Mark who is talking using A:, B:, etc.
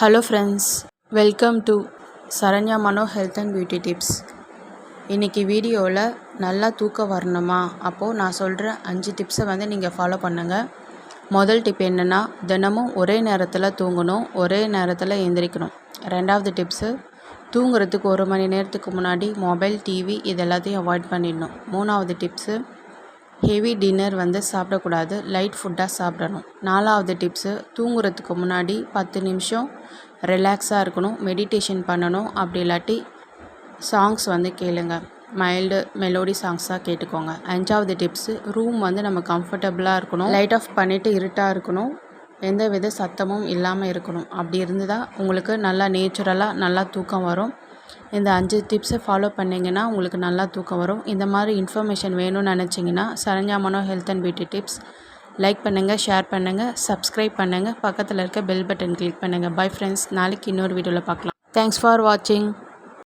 A: Hello friends welcome to Saranya Mano health and beauty tips இன்றைக்கி வீடியோவில் நல்லா தூக்கம் வரணுமா? அப்போது நான் சொல்கிற அஞ்சு டிப்ஸை வந்து நீங்கள் ஃபாலோ பண்ணுங்கள் முதல் டிப் என்னென்னா தினமும் ஒரே நேரத்தில் தூங்கணும் ஒரே நேரத்தில் எந்திரிக்கணும். ரெண்டாவது டிப்ஸு தூங்குறதுக்கு ஒரு மணி நேரத்துக்கு முன்னாடி மொபைல் டிவி இது எல்லாத்தையும் அவாய்ட் பண்ணிடணும். மூணாவது டிப்ஸு ஹெவி டின்னர் வந்து சாப்பிடக்கூடாது. லைட் ஃபுட்டாக சாப்பிடணும். நாலாவது டிப்ஸு தூங்குறதுக்கு முன்னாடி பத்து நிமிஷம் ரிலாக்ஸாக இருக்கணும். மெடிடேஷன் பண்ணணும். அப்படி இல்லாட்டி சாங்ஸ் வந்து கேளுங்க. மைல்டு மெலோடி சாங்ஸாக கேட்டுக்கோங்க. அஞ்சாவது டிப்ஸு ரூம் வந்து நம்ம கம்ஃபர்டபுளாக இருக்கணும். லைட் ஆஃப் பண்ணிவிட்டு இருட்டாக இருக்கணும். எந்த வித சத்தமும் இல்லாமல் இருக்கணும். அப்படி இருந்தால் உங்களுக்கு நல்லா நேச்சுரலாக நல்லா தூக்கம் வரும். இந்த அஞ்சு டிப்ஸை ஃபாலோ பண்ணிங்கன்னா உங்களுக்கு நல்லா தூக்கம் வரும். இந்த மாதிரி இன்ஃபர்மேஷன் வேணும்னு நினச்சிங்கன்னா சரஞ்சாமனோ health and beauty tips like பண்ணுங்கள் ஷேர் பண்ணுங்கள் சப்ஸ்கிரைப் பண்ணுங்கள் பக்கத்தில் இருக்க பெல் பட்டன் கிளிக் பண்ணுங்கள் பை ஃப்ரெண்ட்ஸ் நாளைக்கு இன்னொரு வீடியோவில் பார்க்கலாம். தேங்க்ஸ் ஃபார் வாட்சிங்